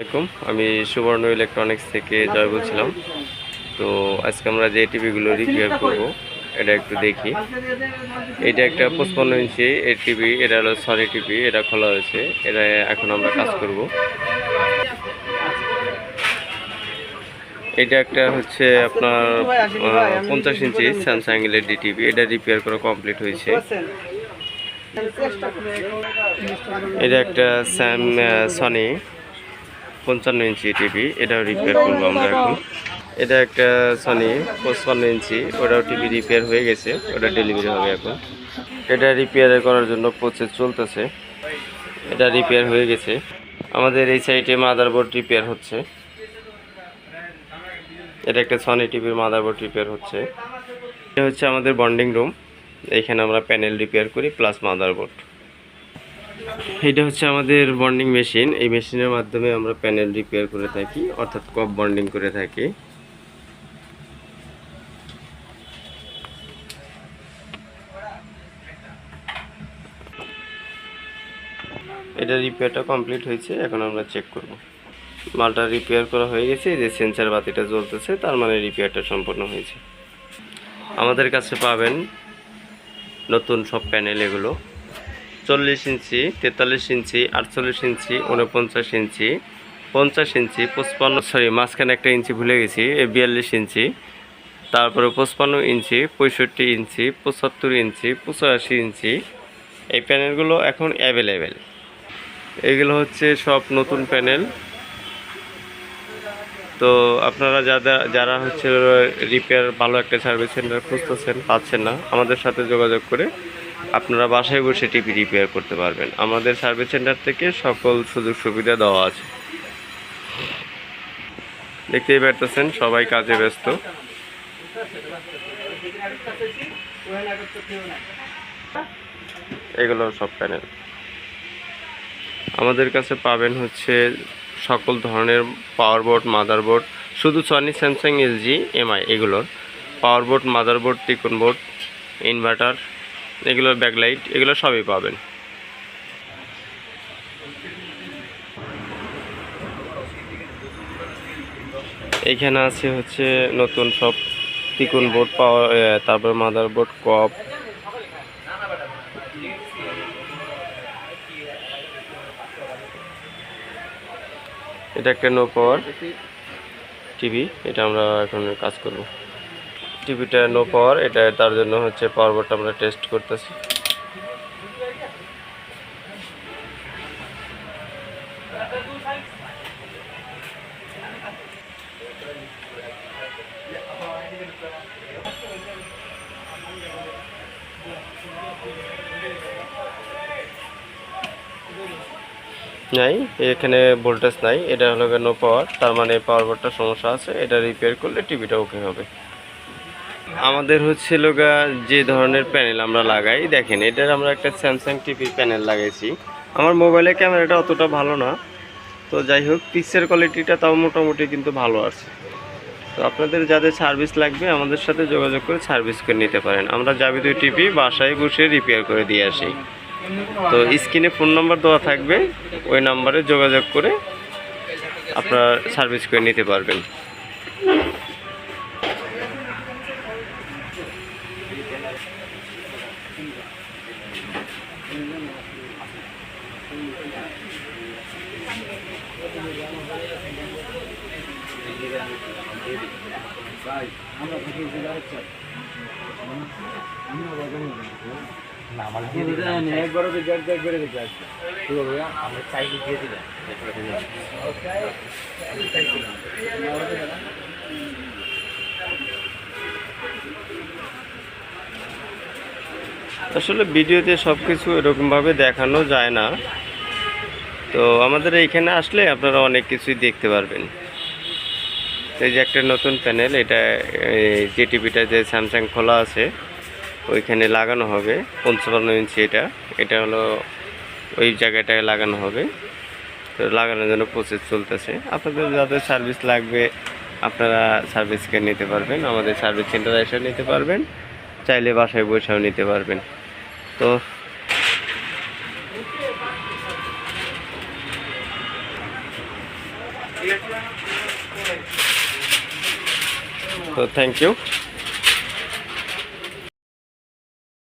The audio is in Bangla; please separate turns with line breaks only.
আসসালামাইকুম আমি সুবর্ণ ইলেকট্রনিক্স থেকে জয় বলছিলাম। তো আজকে আমরা যে টিভিগুলো রিপেয়ার করব, এটা একটু দেখি। এটা একটা পঁচপান্ন ইঞ্চি এর টিভি এটা হলো সনি টিভি এটা খোলা হয়েছে। এটা এখন আমরা কাজ করব। এটা একটা হচ্ছে আপনার পঞ্চাশ ইঞ্চি স্যামসাং এলইডি টিভি এটা রিপেয়ার করা কমপ্লিট হয়েছে। এটা একটা স্যাম সনি পঞ্চান্ন ইঞ্চি টিভি এটাও রিপেয়ার করব আমরা এখন। এটা একটা সনি পঁচপান্ন ইঞ্চি, ওটাও টিভি রিপেয়ার হয়ে গেছে, ওটা ডেলিভারি হবে এখন। এটা রিপেয়ার করার জন্য প্রসেস চলতেছে, এটা রিপেয়ার হয়ে গেছে। আমাদের এই সাইডে মাদারবোর্ড রিপেয়ার হচ্ছে। এটা একটা সনি টিভির মাদারবোর্ড রিপেয়ার হচ্ছে। এটা হচ্ছে আমাদের বন্ডিং রুম এইখানে আমরা প্যানেল রিপেয়ার করি প্লাস মাদারবোর্ড এটা হচ্ছে আমাদের বন্ডিং মেশিন এই মেশিনের মাধ্যমে আমরা প্যানেল রিপেয়ার করে থাকি, অর্থাৎ কপ বন্ডিং করে থাকি। এটা রিপেয়ারটা কমপ্লিট হয়েছে, এখন আমরা চেক করব। মালটা রিপেয়ার করা হয়ে গেছে যে সেন্সার বাতিটা জ্বলতেছে, তার মানে রিপেয়ারটা সম্পূর্ণ হয়েছে। আমাদের কাছে পাবেন নতুন সব প্যানেল এগুলো। চল্লিশ ইঞ্চি, তেতাল্লিশ ইঞ্চি, আটচল্লিশ ইঞ্চি উনপঞ্চাশ ইঞ্চি, পঞ্চাশ ইঞ্চি, পঁচপান্ন, সরি, মাঝখানে একটা ইঞ্চি ভুলে গেছি বিয়াল্লিশ ইঞ্চি, তারপরে পঁচপান্ন ইঞ্চি, পঁয়ষট্টি ইঞ্চি, পঁচাত্তর ইঞ্চি, পঁচাশি ইঞ্চি, এই প্যানেলগুলো এখন অ্যাভেলেবেল। এগুলো হচ্ছে সব নতুন প্যানেল। তো আপনারা যারা যারা হচ্ছে রিপেয়ার ভালো একটা সার্ভিস সেন্টার খুঁজতেছেন, পাচ্ছেন না, আমাদের সাথে যোগাযোগ করে আপনারা বাসায় বসে টিভি রিপেয়ার করতে পারবেন। আমাদের সার্ভিস সেন্টার থেকে সকল সুযোগ সুবিধা দেওয়া আছে। দেখতেই পারতেছেন, সবাই কাজে ব্যস্ত। এগুলো সব প্যানেল আমাদের কাছে পাবেন হচ্ছে সকল ধরনের পাওয়ার বোর্ড মাদার বোর্ড শুধু সনি স্যামসাং এলজি এমআই এগুলোর। Power board mother board T con board inverter এগুলোর ব্যাকলাইট এগুলো সবই পাবেন। এইখানে আছে হচ্ছে নতুন সব তিকুন বোর্ড পাওয়ার তারপর মাদার বোর্ড কপ। এটা একটা নো পাওয়ার টিভি, এটা আমরা এখন কাজ করব। টিভিটা নো পাওয়ার এটা তার জন্য হচ্ছে পাওয়ার বোর্ডটা আমরা টেস্ট করতেছি। নাই, এখানে ভোল্টেজ নাই, এটা হলো নো পাওয়ার তার মানে পাওয়ার বোর্ডটা সমস্যা আছে, এটা রিপেয়ার করলে টিভিটা ওকে হবে। আমাদের হচ্ছে লোগা যে ধরনের প্যানেল আমরা লাগাই। দেখেন, এটার আমরা একটা স্যামসাং টিভি প্যানেল লাগাইছি। আমার মোবাইলের ক্যামেরাটা অতটা ভালো না। তো যাই হোক পিকচার কোয়ালিটিটা তাও মোটামুটি কিন্তু ভালো আছে। তো আপনাদের যাদের সার্ভিস লাগবে, আমাদের সাথে যোগাযোগ করে সার্ভিস করে নিতে পারেন। আমরা যাবি যাবতীয় টিভি বাসায় বসে রিপেয়ার করে দিয়ে আসি। তো স্ক্রিনে ফোন নাম্বার দেওয়া থাকবে। ওই নাম্বারে যোগাযোগ করে আপনারা সার্ভিস করে নিতে পারবেন।
একবারও দেখে একবারে দেখে ঠিক আছে আমরা চাইলে দিয়ে দিলাম।
আসলে ভিডিওতে সব কিছু এরকমভাবে দেখানো যায় না। তো আমাদের এইখানে আসলে আপনারা অনেক কিছুই দেখতে পারবেন। এই যে একটা নতুন প্যানেল, এটা যে টিভিটা যে স্যামসাং খোলা আছে, ওইখানে লাগানো হবে পঞ্চান্ন ইঞ্চি এটা। এটা হলো ওই জায়গাটায় লাগানো হবে। তো লাগানোর জন্য প্রসেস চলতেছে। আপনাদের যাদের সার্ভিস লাগবে, আপনারা সার্ভিসকে নিতে পারবেন, আমাদের সার্ভিস সেন্টারে এসে নিতে পারবেন, চাইলে বাসায় বসেও নিতে পারবেন। তো তো থ্যাংক ইউ